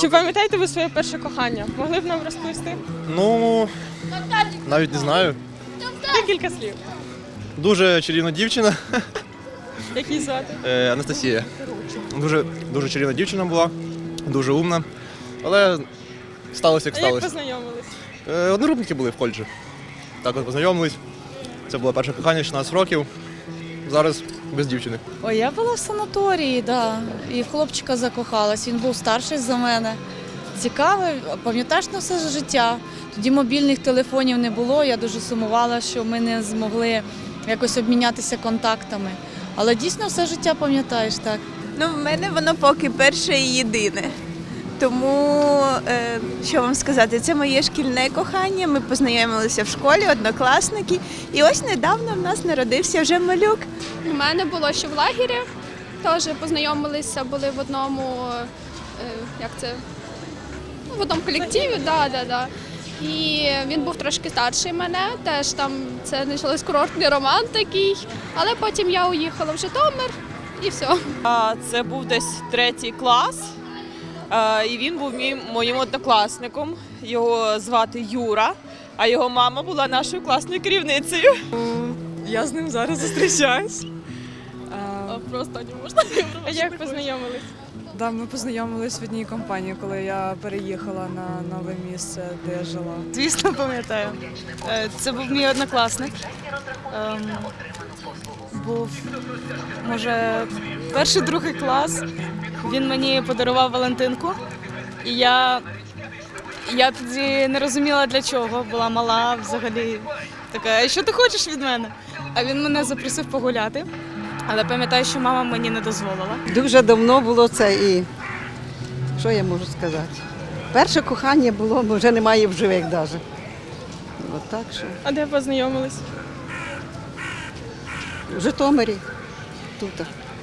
Чи пам'ятаєте ви своє перше кохання? Могли б нам розповісти? Ну, навіть не знаю. Декілька слів. Дуже чарівна дівчина, Як звати? е, Анастасія. Дуже, дуже чарівна дівчина була, дуже умна. Але сталося як А як сталося. познайомились? Е, Однорубники були в коледжі. Так от познайомились. Це було перше кохання 16 років. Зараз без дівчини. О, я була в санаторії, да. І в хлопчика закохалась. Він був старший за мене. Цікавий, пам'ятаєш на все життя. Тоді мобільних телефонів не було. Я дуже сумувала, що ми не змогли якось обмінятися контактами. Але дійсно все життя пам'ятаєш так. Ну, в мене воно поки перше і єдине. Тому, е, що вам сказати, це моє шкільне кохання. Ми познайомилися в школі, однокласники. І ось недавно в нас народився вже малюк. У мене було ще в лагері. Теж познайомилися, були в одному, е, як це, ну, в одному колективі, да, да, да. І він був трошки старший мене, теж там це почалось курортний роман такий, але потім я уїхала в Житомир і все. А, Це був десь третій клас, і він був мій, моїм однокласником. Його звати Юра, а його мама була нашою класною керівницею. Я з ним зараз зустрічаюсь. Просто не можна. Як познайомились? Да, ми познайомились в одній компанії, коли я переїхала на нове місце, де я жила. Звісно, пам'ятаю. Е, Це був мій однокласник. Був, може, перший другий клас. Він мені подарував Валентинку. І я, я тоді не розуміла для чого, була мала взагалі. Така, що ти хочеш від мене? А він мене запросив погуляти. Але пам'ятаю, що мама мені не дозволила. Дуже давно було це і що я можу сказати? Перше кохання було, вже немає в живих навіть. От так що А де познайомились? В Житомирі тут.